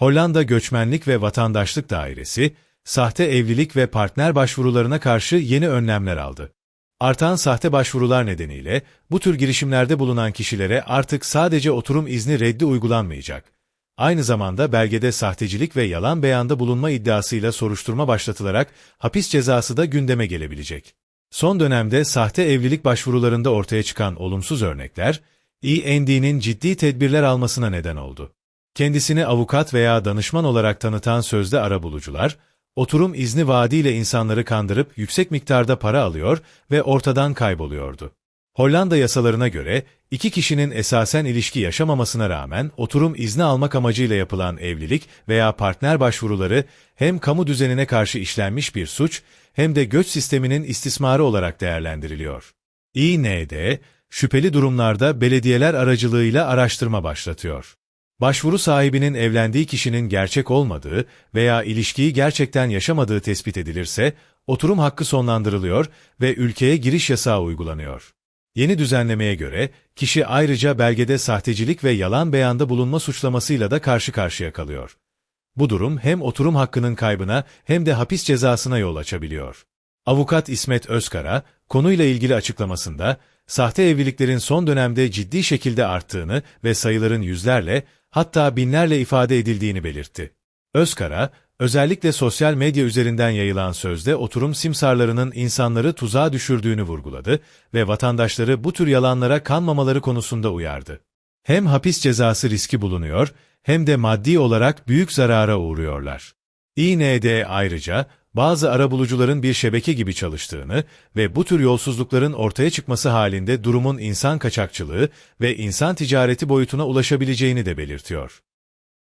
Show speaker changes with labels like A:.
A: Hollanda Göçmenlik ve Vatandaşlık Dairesi, sahte evlilik ve partner başvurularına karşı yeni önlemler aldı. Artan sahte başvurular nedeniyle bu tür girişimlerde bulunan kişilere artık sadece oturum izni reddi uygulanmayacak. Aynı zamanda belgede sahtecilik ve yalan beyanda bulunma iddiasıyla soruşturma başlatılarak hapis cezası da gündeme gelebilecek. Son dönemde sahte evlilik başvurularında ortaya çıkan olumsuz örnekler, END'nin ciddi tedbirler almasına neden oldu. Kendisini avukat veya danışman olarak tanıtan sözde arabulucular, oturum izni vaadiyle insanları kandırıp yüksek miktarda para alıyor ve ortadan kayboluyordu. Hollanda yasalarına göre iki kişinin esasen ilişki yaşamamasına rağmen oturum izni almak amacıyla yapılan evlilik veya partner başvuruları hem kamu düzenine karşı işlenmiş bir suç hem de göç sisteminin istismarı olarak değerlendiriliyor. İND, şüpheli durumlarda belediyeler aracılığıyla araştırma başlatıyor. Başvuru sahibinin evlendiği kişinin gerçek olmadığı veya ilişkiyi gerçekten yaşamadığı tespit edilirse, oturum hakkı sonlandırılıyor ve ülkeye giriş yasağı uygulanıyor. Yeni düzenlemeye göre, kişi ayrıca belgede sahtecilik ve yalan beyanda bulunma suçlamasıyla da karşı karşıya kalıyor. Bu durum hem oturum hakkının kaybına hem de hapis cezasına yol açabiliyor. Avukat İsmet Özkara, konuyla ilgili açıklamasında, sahte evliliklerin son dönemde ciddi şekilde arttığını ve sayıların yüzlerle, hatta binlerle ifade edildiğini belirtti. Özkara, özellikle sosyal medya üzerinden yayılan sözde oturum simsarlarının insanları tuzağa düşürdüğünü vurguladı ve vatandaşları bu tür yalanlara kanmamaları konusunda uyardı. Hem hapis cezası riski bulunuyor, hem de maddi olarak büyük zarara uğruyorlar. İND ayrıca, bazı arabulucuların bir şebeke gibi çalıştığını ve bu tür yolsuzlukların ortaya çıkması halinde durumun insan kaçakçılığı ve insan ticareti boyutuna ulaşabileceğini de belirtiyor.